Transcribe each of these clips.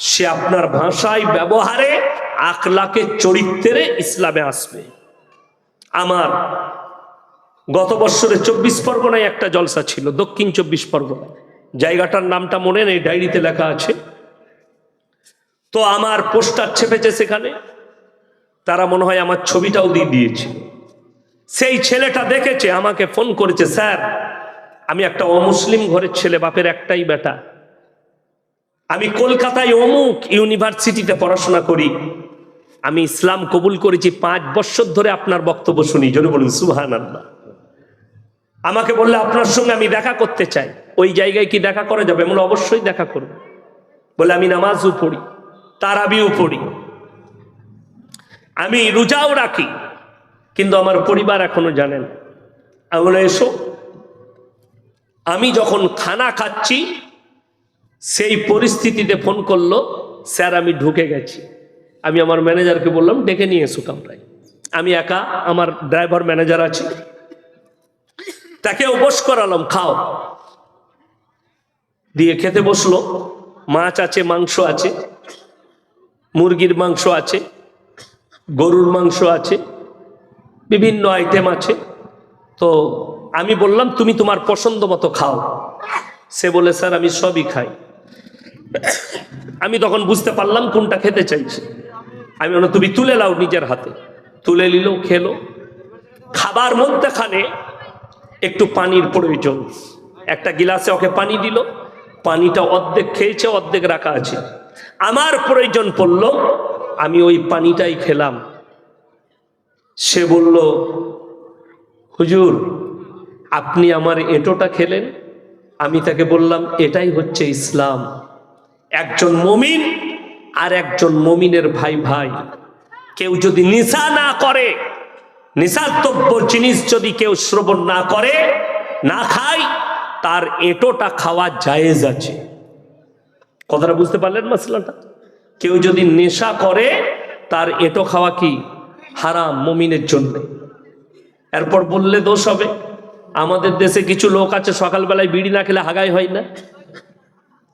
সে আপনার ভাষায় ব্যবহারে, আখলাকে, চরিত্রে ইসলামে আসবে। আমার গত বছরে চব্বিশ পরগনায় একটা জলসা ছিল, দক্ষিণ চব্বিশ পরগনায় জায়গাটার নামটা মনে নেই, ডায়েরিতে লেখা আছে। তো আমার পোস্টার ছেপেছে সেখানে, তারা মনে হয় আমার ছবিটাও দিয়ে দিয়েছে। সেই ছেলেটা দেখেছে, আমাকে ফোন করেছে, স্যার, আমি একটা অমুসলিম ঘরের ছেলে, বাপের একটাই বেটা। আমি কলকাতায় অমুক ইউনিভার্সিটিতে পড়াশোনা করি। আমি ইসলাম কবুল করেছি পাঁচ বছর ধরে আপনার বক্তব্য শুনি। জন্য বলুন সুহান আল্লাহ আমাকে বললে আপনার সঙ্গে আমি দেখা করতে চাই। ওই জায়গায় কি দেখা করা যাবে? বলে, অবশ্যই দেখা করব। বলে, আমি নামাজও পড়ি, তারাবিও পড়ি। আমি রোজাও রাখি, কিন্তু আমার পরিবার এখনও জানেন আমি বলে এসো, আমি যখন খানা খাচ্ছি সেই পরিস্থিতিতে ফোন করল, স্যার, আমি ঢুকে গেছি। আমি আমার ম্যানেজারকে বললাম, ডেকে নিয়ে এসো কামরায়। আমি একা, আমার ড্রাইভার ম্যানেজার আছে। তাকে বস করালাম, খাও। দিয়ে খেতে বসল। মাছ আছে, মাংস আছে, মুরগির মাংস আছে, গরুর মাংস আছে, বিভিন্ন আইটেম আছে। তো আমি বললাম, তুমি তোমার পছন্দ মতো খাও। সে বলে, স্যার, আমি সবই খাই। আমি তখন বুঝতে পারলাম কোনটা খেতে চাইছে। আমি বললাম, তুমি তুলে লাও নিজের হাতে। তুলে নিল, খেলো। খাবার মধ্যেখানে একটু পানির প্রয়োজন। একটা গিলাসে ওকে পানি দিল। পানিটা অর্ধেক খেয়েছে, অর্ধেক রাখা আছে। আমার প্রয়োজন পড়ল, আমি ওই পানিটাই খেলাম। সে বলল, হুজুর, আপনি আমার এঁটোটা খেলেন? আমি তাকে বললাম, এটাই হচ্ছে ইসলাম। একজন মমিন আর একজন মমিনের ভাই ভাই। কেউ যদি নিশা না করে নিশাদ্রব্য জিনিস যদি কেউ শ্রবণ না করে, না খায়, তার এঁটোটা খাওয়া জায়েজ আছে। কথাটা বুঝতে পারলেন মাসলাটা? কেউ যদি নেশা করে, তার এঁটো খাওয়া কি হারাম মমিনের জন্য? এরপর বললে দোষ হবে। আমাদের দেশে কিছু লোক আছে, সকালবেলায় বিড়ি না খেলে হাগাই হয় না।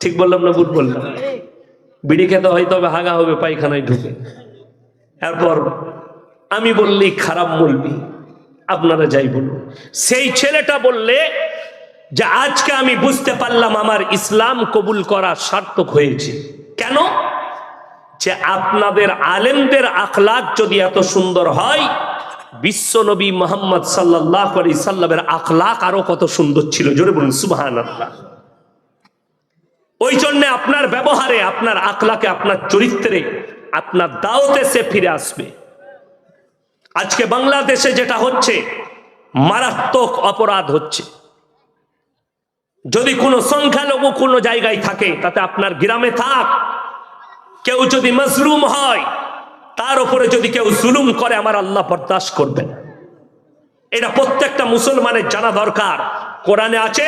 ঠিক বললাম না ভুল বললাম? বিড়ি খেতে হয় তবে হাগা হবে পায়খানায় ঢুকে। এরপর আমি বললেই খারাপ বলবি আপনারা যাই বলুন। সেই ছেলেটা বললে যে আজকে আমি বুঝতে পারলাম আমার ইসলাম কবুল করা সার্থক হয়েছে। কেন? যে আপনাদের আলেমদের আখলাক যদি এত সুন্দর হয় বিশ্ব নবী মোহাম্মদ সাল্লাহ আলি সাল্লামের আখলাক আরও কত সুন্দর ছিল। জোরে বলুন সুবাহান আল্লাহ ওই জন্য আপনার ব্যবহারে, আপনার আকলাকে আপনার চরিত্রে, আপনার দাওতে সে ফিরে আসবে। আজকে বাংলাদেশে যেটা হচ্ছে, মারাত্মক অপরাধ হচ্ছে। যদি কোনো সংখ্যালঘু কোনো জায়গায় থাকে, তাতে আপনার গ্রামে থাক, কেউ যদি মজলুম হয়, তার উপরে যদি কেউ জুলুম করে, আমার আল্লাহ বরদাস্ত করবেন। এটা প্রত্যেকটা মুসলমানের জানা দরকার। কোরআনে আছে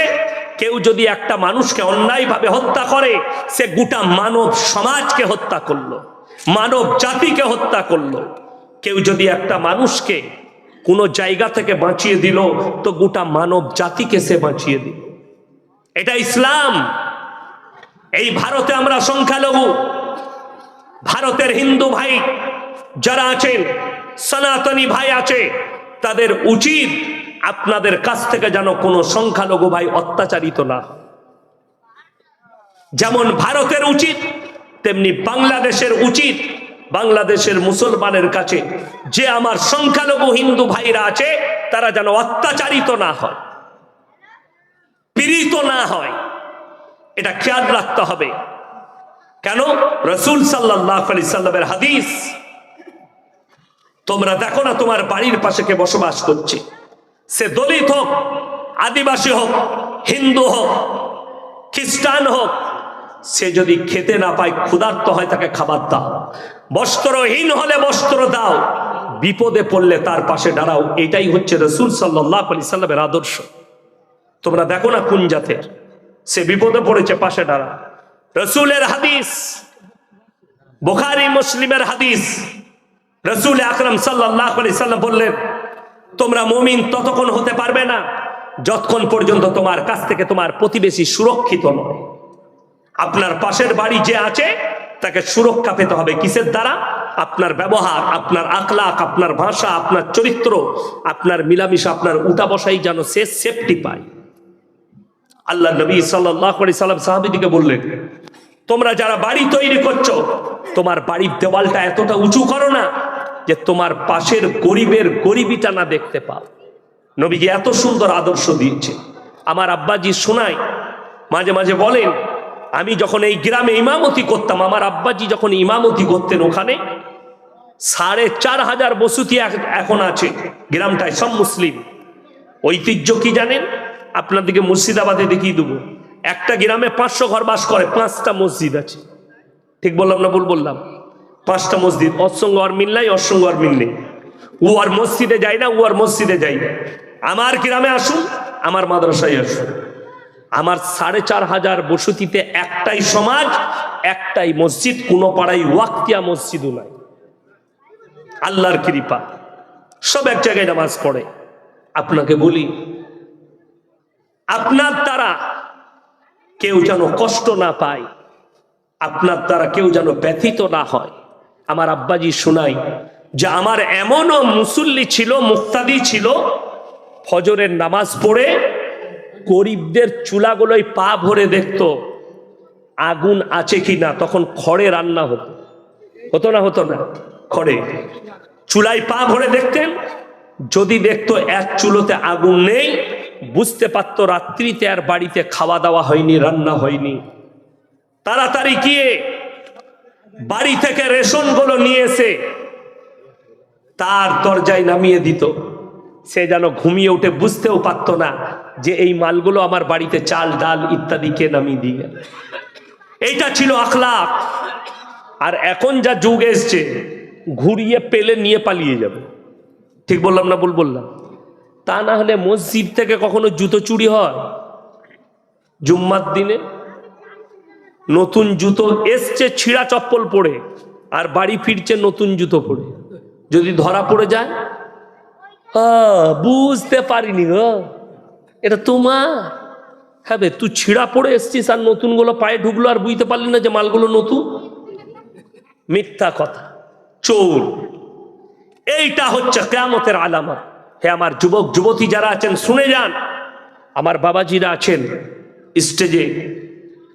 কেউ যদি একটা মানুষকে অন্যায়ভাবে হত্যা করে, সে গোটা মানব সমাজকে হত্যা করল, মানব জাতিকে হত্যা করল। কেউ যদি একটা মানুষকে কোনো জায়গা থেকে বাঁচিয়ে দিল, তো গোটা মানব জাতিকে সে বাঁচিয়ে দিল। এটা ইসলাম। এই ভারতে আমরা সংখ্যালঘু, ভারতের হিন্দু ভাই যারা আছেন, সনাতনী ভাই আছে, তাদের উচিত আপনাদের কাছ থেকে যেন কোনো সংখ্যালঘু ভাই অত্যাচারিত না যেমন ভারতের উচিত, তেমনি বাংলাদেশের উচিত, বাংলাদেশের মুসলমানের কাছে যে আমার সংখ্যালঘু হিন্দু ভাইরা আছে, তারা যেন অত্যাচারিত না হয়, পীড়িত না হয়। এটা খেয়াল রাখতে হবে। কেন? রসুল সাল্লাহ আলি সাল্লামের হাদিস, তোমরা দেখো না তোমার বাড়ির পাশে কে বসবাস করছে। সে দলিত হোক, আদিবাসী হোক, হিন্দু হোক, খ্রিস্টান হোক, সে যদি খেতে না পায়, ক্ষুধার্ত হয়, তাকে খাবার দাও। বস্ত্রহীন হলে বস্ত্র দাও, বিপদে পড়লে তার পাশে দাঁড়াও। এটাই হচ্ছে রসুল সাল্লাহ আলি সাল্লামের আদর্শ। তোমরা দেখো না কোন জাতের। সে বিপদে পড়েছে, পাশে দাঁড়া রসুলের হাদিস, বোখারি, মুসলিমের হাদিস। রসুল আকরম সাল্লাহ আলি সাল্লাম বললেন তোমরা মমিন ততক্ষণ হতে পারবে না যতক্ষণ পর্যন্ত তোমার কাছ থেকে তোমার প্রতিবেশী সুরক্ষিত নয়। আপনার পাশের বাড়ি যে আছে, তাকে সুরক্ষা পেতে হবে কিসের দ্বারা? আপনার ব্যবহার, আপনার আকলাক আপনার ভাষা, আপনার চরিত্র, আপনার মিলামিশা, আপনার উঠা বসাই যেন সে সেফটি পায়। আল্লাহ নবী সাল্লাহ সাল্লাম সাহাবিদিকে বললেন, তোমরা যারা বাড়ি তৈরি করছ, তোমার বাড়ির দেওয়ালটা এতটা উঁচু করো না যে তোমার পাশের গরিবের গরিবিটা না দেখতে পাও। নবীজি এত সুন্দর আদর্শ দিয়েছে। আমার আব্বাজি শোনায়, মাঝে মাঝে বলেন, আমি যখন এই গ্রামে ইমামতি করতাম, আমার আব্বাজি যখন ইমামতি করতেন ওখানে, সাড়ে চার হাজার বসতি এখন আছে গ্রামটায়, সব মুসলিম। ঐতিহ্য কি জানেন? আপনাদেরকে মুর্শিদাবাদে দেখিয়ে দেবো। একটা গ্রামে পাঁচশো ঘর বাস করে, পাঁচটা মসজিদ আছে। ঠিক বললাম না ভুল বললাম? পাঁচটা মসজিদ, অসঙ্গ আর মিল নাই, অসঙ্গ আর মিল নেই। ও আর মসজিদে যায় না, ও আর মসজিদে না আমার গ্রামে আসুন, আমার মাদ্রাসায় আসুন। আমার সাড়ে চার হাজার বসতিতে একটাই সমাজ, একটাই মসজিদ, কোনো পাড়ায় ওয়াক্তিয়া মসজিদও নাই। আল্লাহর কৃপা। সব এক জায়গায় নামাজ পড়ে। আপনাকে বলি, আপনার দ্বারা কেউ যেন কষ্ট না পায়, আপনার দ্বারা কেউ যেন ব্যথিত না হয় আমার আব্বাজি শোনাই যে আমার এমনও মুসল্লি ছিল, মুক্তাদি ছিল, ফজরের নামাজ পড়ে গরিবদের চুলাগুলোই পা ভরে দেখতো, আগুন আছে কি না তখন খড়ে রান্না হতো। হতো না হতো না? খড়ে। চুলায় পা ভরে দেখতেন, যদি দেখতো এক চুলোতে আগুন নেই, বুঝতে পারতো রাত্রিতে আর বাড়িতে খাওয়া দাওয়া হয়নি, রান্না হয়নি। তাড়াতাড়ি গিয়ে বাড়ি থেকে রেশনগুলো নিয়ে এসে তার দরজায় নামিয়ে দিত। সে যেন ঘুমিয়ে উঠে বুঝতেও পারতো না যে এই মালগুলো আমার বাড়িতে চাল, ডাল ইত্যাদি কে নামিয়ে দিয়ে গেল। এইটা ছিল আখলাক আর এখন যা যুগ এসছে, ঘুরিয়ে পেলে নিয়ে পালিয়ে যাবে। ঠিক বললাম না বল বললাম? তা না হলে মসজিদ থেকে কখনো জুতো চুরি হয়? জুম্মার দিনে নতুন জুতো এসছে, ছিঁড়া চপ্পল পরে, আর বাড়ি ফিরছে নতুন জুতো পরে। যদি ধরা পড়ে যায়? বুঝতে পারিনি গো। এটা তোমার? হ্যাঁ তুই ছিঁড়া পড়ে এসছিস আর নতুনগুলো পায়ে ঢুকলো আর বুঝতে পারলি না যে মালগুলো নতুন? মিথ্যা কথা। চোর। এইটা হচ্ছে কেয়ামতের আলামত। হে আমার যুবক, যুবতী যারা আছেন, শুনে যান। আমার বাবাজিরা আছেন স্টেজে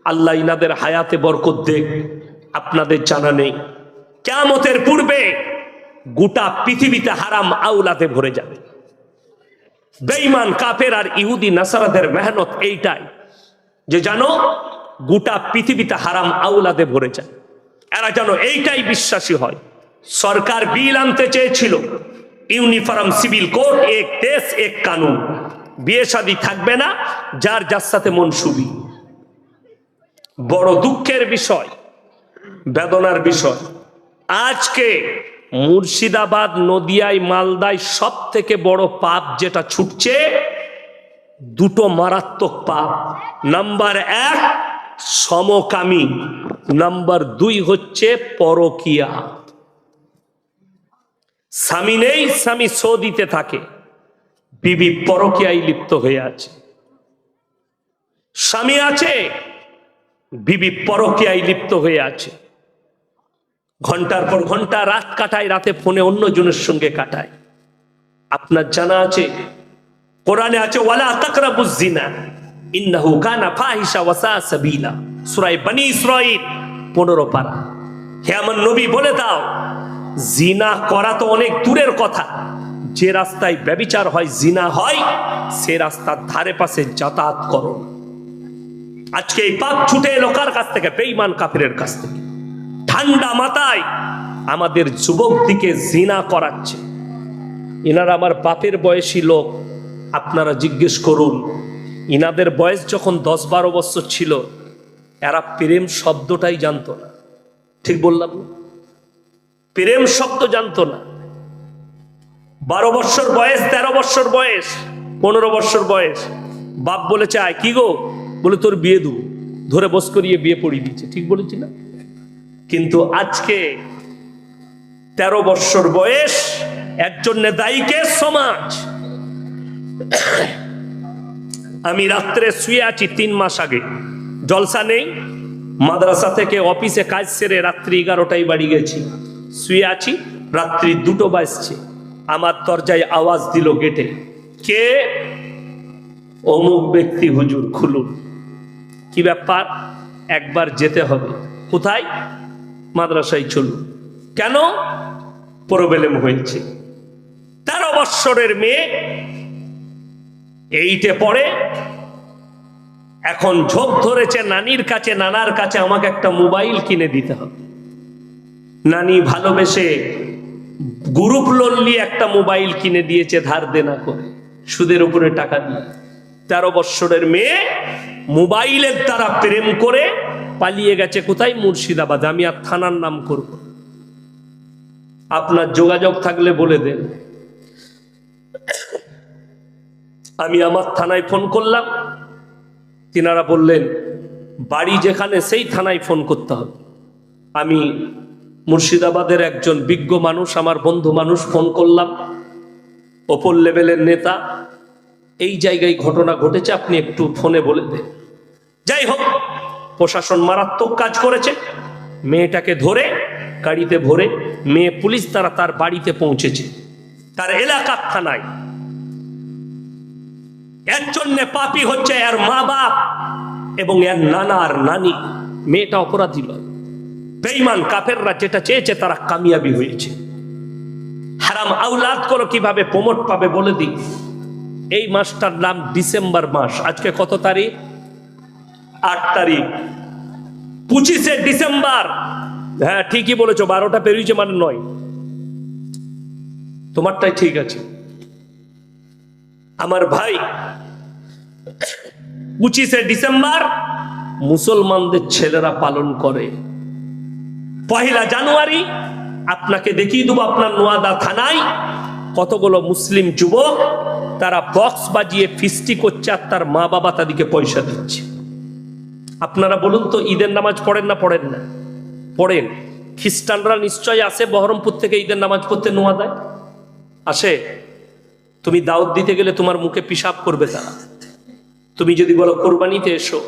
আল্লাহ ইনাদের হায়াতে বরকত দেখ আপনাদের জানা নেই। কেয়ামতের পূর্বে গোটা পৃথিবীতে হারাম আউলাতে ভরে যাবে। বেঈমান, কাফের আর ইহুদি, নাসারাদের মেহনত এইটাই যে জানো গোটা পৃথিবীতে হারাম আউলাদে ভরে যায়। এরা যেন এইটাই বিশ্বাসী হয়। সরকার বিল আনতে চেয়েছিল। ইউনিফর্ম, সিভিল কোড, এক দেশ, এক কানুন। বিয়ে শাদী থাকবে না, যার যার সাথে মন সুবি বড় দুঃখের বিষয়, বেদনার বিষয়। আজকে মুর্শিদাবাদ, নদিয়ায়, মালদায় সব থেকে বড় পাপ যেটা ছুটছে, দুটো মারাত্মক পাপ। নাম্বার এক, সমকামী। নাম্বার দুই হচ্ছে পরকিয়া। স্বামী নেই, স্বামী সৌদিতে থাকে। বিবি পরকিয়ায় লিপ্ত হয়ে আছে। স্বামী আছে বিবি পরকিয়ায় লিপ্ত হয়ে আছে। ঘণ্টার পর ঘণ্টা রাত কাটায়, রাতে ফোনে অন্য জনের সঙ্গে কাটায়। আপনার জানা আছে, কোরআনে আছে, ওয়ালা তাকরাবুজ জিনা ইন্নাহু কানা ফাহিশা ওয়াসা সাবিলা। সূরা বনি ইসরাঈল 15 পারা। হে আমার নবী, বলে দাও জিনা করা তো অনেক দূরের কথা। যে রাস্তায় ব্যবিচার হয় জিনা হয়, সে রাস্তার ধারে পাশে যাতায়াত করো। আজকে এই পাপ ছুটে এলো কার কাছ থেকে? বেঈমান কাফিরের কাছ থেকে। ঠান্ডা মাথায় আমাদের যুবক দিকে জিনা করাচ্ছে। ইনারা আমার বাপের বয়সী লোক, আপনারা জিজ্ঞেস করুন, ইনাদের বয়স যখন দশ বারো বছর ছিল, এরা প্রেম শব্দটাই জানতো না। ঠিক বললাম প্রেম শব্দ জানতো না। বারো বছর বয়স, তেরো বছর বয়স, পনেরো বছর বয়স। বাপ বলেছে, আয়, কি গো? বলে, তোর বিয়ে দেবো। ধরে বস করিয়ে বিয়ে পড়িয়ে দিচ্ছে ঠিক বলেছি না? কিন্তু আজকে তেরো বৎসর বয়স, একজন দায়ীকে সমাজ। আমি রাত্রে শুয়ে আছি তিন মাস আগে। জলসা নেই। মাদ্রাসা থেকে অফিসে কাজ সেরে রাত্রি এগারোটায় বাড়ি গেছি। শুয়ে আছি, রাত্রি দুটো বাজছে। আমার দরজায় আওয়াজ দিল গেটে। কে? অমুক ব্যক্তি হুজুর খুলুন। কি ব্যাপার? একবার যেতে হবে। কোথায়? মাদ্রাসায় চলুন। কেন? প্রবলেম হয়েছে তেরো বৎসরের মেয়ে, এইটে পড়ে। এখন ঝোঁক ধরেছে, নানির কাছে, নানার কাছে আমাকে একটা মোবাইল কিনে দিতে হবে। নানি ভালোবেসে গ্রুপ লোন নিয়ে একটা মোবাইল কিনে দিয়েছে, ধার দেনা করে। সুদের উপরে টাকা দিয়ে। তেরো বৎসরের মেয়ে মোবাইলের দ্বারা প্রেম করে পালিয়ে গেছে কোথায়? মুর্শিদাবাদ। আমি আর থানার নাম করব। আপনার যোগাযোগ থাকলে বলে দেন। আমি আমার থানায় ফোন করলাম। তিনারা বললেন, বাড়ি যেখানে, সেই থানায় ফোন করতে হবে। আমি মুর্শিদাবাদের একজন বিজ্ঞ মানুষ, আমার বন্ধু মানুষ, ফোন করলাম। ওপর লেভেলের নেতা এই জায়গায় ঘটনা ঘটেছে, আপনি একটু ফোনে বলে দেন। যাই হোক, প্রশাসন মারাত্মক কাজ করেছে। মেয়েটাকে ধরে, গাড়িতে ভরে মেয়ে পুলিশ তারা তার বাড়িতে পৌঁছেছে। তার এলাকার থানায়। এর জন্য পাপি হচ্ছে এর মা বাপ এবং এর নানা আর নানি। মেয়েটা অপরাধী নয়। বেইমান কাফেররা যেটা চেয়েছে, তারা কামিয়াবি হয়েছে। হারাম আউলাদ করো কীভাবে প্রমোট পাবে বলে দিই। এই মাসটার নাম ডিসেম্বর মাস। আজকে কত তারিখ? আট তারিখ। পঁচিশে ডিসেম্বর। হ্যাঁ ঠিকই বলেছ, বারোটা পেরিয়েছে মানে নয়। তোমারটাই ঠিক আছে। আমার ভাই, পঁচিশে ডিসেম্বর, মুসলমানদের ছেলেরা পালন করে। পহেলা জানুয়ারি, আপনাকে দেখিয়ে দেবো আপনার নোয়াদা থানায় কতগুলো মুসলিম যুবক তারা বক্স বাজিয়ে ফিস্টি করছে আর তার মা বাবা তাদেরকে পয়সা দিচ্ছে। আপনারা বলুন তো, ঈদের নামাজ পড়েন না পড়েন না? পড়েন। খ্রিস্টানরা নিশ্চয় আসে বহরমপুর থেকে ঈদের নামাজ পড়তে নোয়াদায় আসে? তুমি দাওয়াত দিতে গেলে তোমার মুখে পিসাব করবে তারা। তুমি যদি বলো, কোরবানিতে এসো।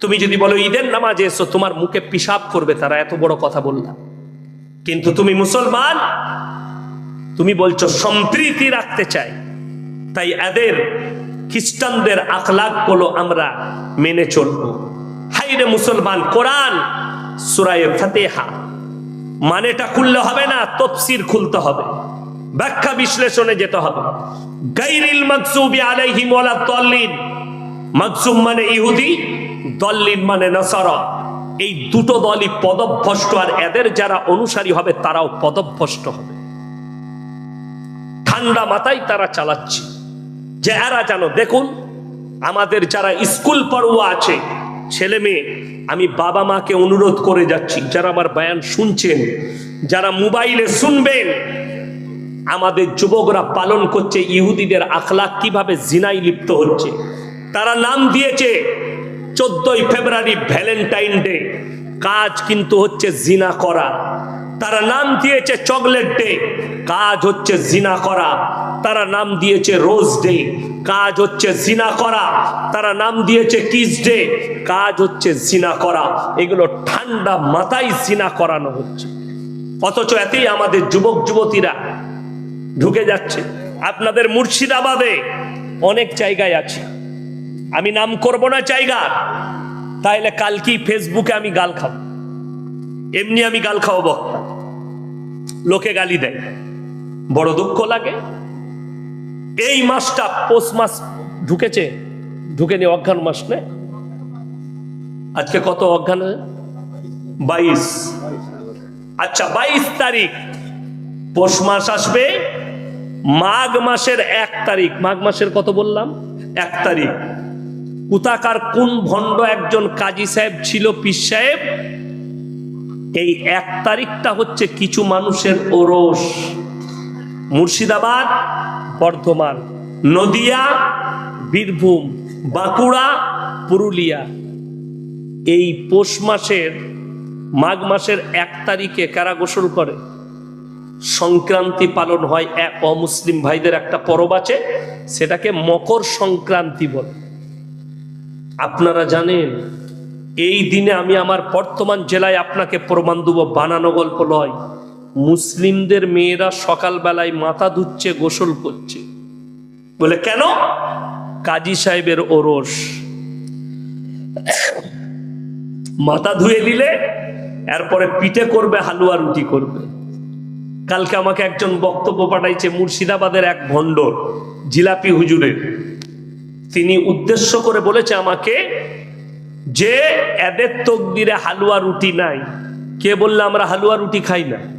তুমি যদি বলো, ঈদের নামাজে এসো, তোমার মুখে পিসাব করবে তারা। এত বড় কথা বললাম। কিন্তু তুমি মুসলমান? তুমি বলছো, সম্প্রীতি রাখতে চাই। তাই এদের খ্রিস্টানদের আখলাকগুলো আমরা মেনে চলবো। হাইরে মুসলমান, কোরআন, সুরায়ে ফাতেহা। মানেটা খুললে হবে না, তফসির খুলতে হবে। ব্যাখ্যা বিশ্লেষণে যেতে হবে। গাইরিল মাকসুবি আলাইহিম ওয়ালা দল্লিন। মাকসুম মানে ইহুদি, দল্লিন মানে নাসারা। এই দুটো দলই পদভ্রষ্ট, আর এদের যারা অনুসারী হবে, তারাও পদভ্রষ্ট হবে। ঠান্ডা মাথায় তারা চালাচ্ছে। এরা জানো দেখুন, আমাদের যারা স্কুল পড়ুয়া আছে, ছেলে মেয়ে, আমি বাবা মাকে অনুরোধ করে যাচ্ছি, যারা আমার বয়ান শুনছেন, যারা মোবাইলে শুনবেন, আমাদের যুবকরা পালন করছে, ইহুদিদের আখলাক কীভাবে জিনাই লিপ্ত হচ্ছে। তারা নাম দিয়েছে, চোদ্দই ফেব্রুয়ারি ভ্যালেন্টাইন ডে, কাজ কিন্তু হচ্ছে জিনা করা। তারা নাম দিয়েছে চকলেট ডে, কাজ হচ্ছে জিনা করা। তারা নাম দিয়েছে রোজ ডে। কাজ হচ্ছে জিনা করা। তারা নাম দিয়েছে কিস ডে। কাজ হচ্ছে জিনা করা। এগুলো ঠান্ডা মাথায় জিনা করানো হচ্ছে। অথচ এতেই আমাদের যুবক, যুবতীরা ঢুকে যাচ্ছে। আপনাদের মুর্শিদাবাদে অনেক জায়গায় আছে। আমি নাম করব না জায়গা। তাইলে কালকে ফেসবুকে আমি গাল খাব। এমনি আমি গাল খাওয়াবো। লোকে গালি দেয়। বড় দুঃখ লাগে। এই মাসটা পৌষ মাস ঢুকেছে ঢুকেনি অজ্ঞান মাস নে। আজকে কত অজ্ঞান বাইশ। আচ্ছা বাইশ তারিখ। পৌষ মাস আসবে, মাঘ মাসের এক তারিখ। মাঘ মাসের কত বললাম? এক তারিখ। কুতাকার কোন ভণ্ড একজন কাজী সাহেব ছিল, পীর সাহেব? এই এক তারিখটা হচ্ছে কিছু মানুষের ওরস। মুর্শিদাবাদ বর্ধমান, নদিয়া, বীরভূম, বাঁকুড়া, পুরুলিয়া। এই পৌষ মাসের, মাঘ মাসের এক তারিখে কারা গোসল করে? সংক্রান্তি পালন হয় এক অমুসলিম ভাইদের একটা পরব আছে, সেটাকে মকর সংক্রান্তি বলে। আপনারা জানেন, এই দিনে আমি আমার বর্তমান জেলায় আপনাকে প্রমাণ দেবো বানানো গল্প নয়। মুসলিমদের মেয়েরা সকালবেলায় মাথা ধুচ্ছে, গোসল করছে। বলে, কেন? কাজী সাহেবের ওরস। মাথা ধুয়ে দিলে, এরপরে পিঠে করবে, হালুয়া রুটি করবে। কালকে আমাকে একজন বক্তব্য পাঠাইছে, মুর্শিদাবাদের এক ভণ্ড জিলাপি হুজুরের। তিনি উদ্দেশ্য করে বলেছে আমাকে যে এদের তকদিরে হালুয়া রুটি নাই। কে বললে, আমরা হালুয়া রুটি খাই না?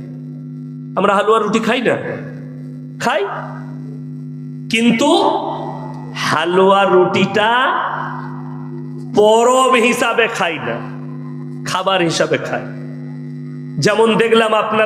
আমরা হালুয়া রুটি খাই না? খাই। কিন্তু হালুয়া রুটিটা পরব হিসাবে খাই না। খাবার হিসাবে খাই। যেমন দেখলাম আপনাদের